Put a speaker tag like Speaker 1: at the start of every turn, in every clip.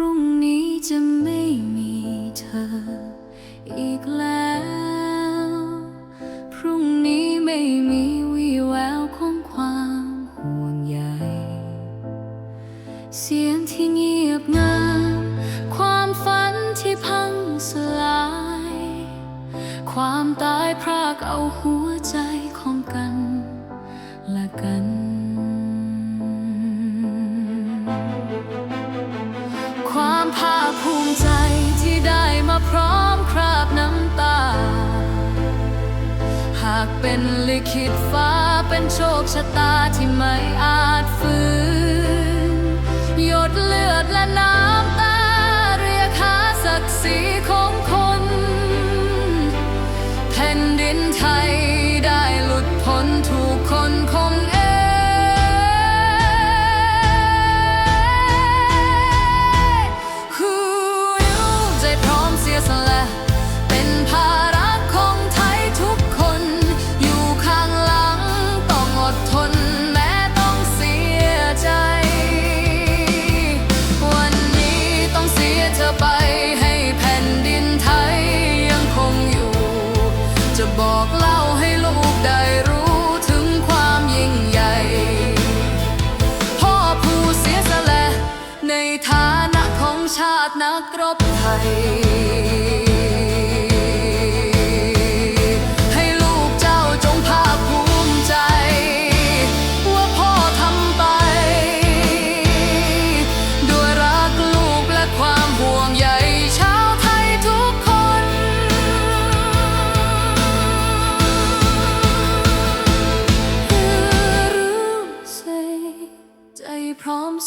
Speaker 1: รุ่งนี้จะไม่มีเธออีกแล้ว พรุ่งนี้ไม่มีวี่แววของความห่วงใย เสียงที่เงียบงันความฝันที่พังสลาย ความตายพรากเอาหัวใจของกันและกัน ความภาคภูมิใจที่ได้มาพร้อมคราบน้ำตา หากเป็นลิขิตฟ้าเป็นโชคชะตาที่ไม่อาจฝืนหยดเลือดและน้ำตาเรียกหาศักดิ์ศรีคน บอกเล่าให้ลูกได้รู้ถึงความยิ่งใหญ่ พ่อผู้เสียสละในฐานะของชาตินักรบไทย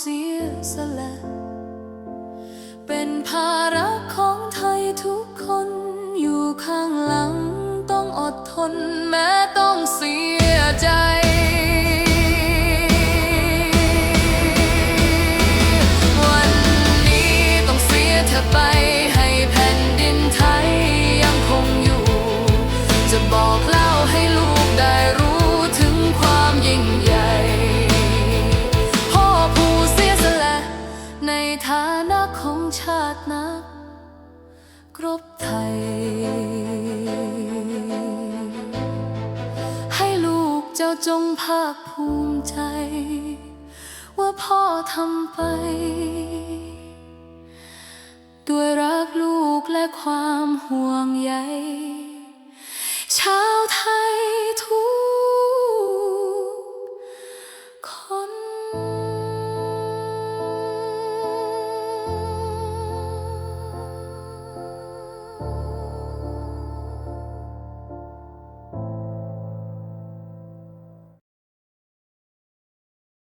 Speaker 1: สียสละเป็นภาระของไทยทุกคนอยู่ข้างหลังต้องอดทนแม้ต้องเสียใจ กรบไทย ให้ลูกเจ้าจงภาคภูมิใจ ว่าพ่อทำไป ด้วยรักลูกและความห่วงใยชาวไทยทุก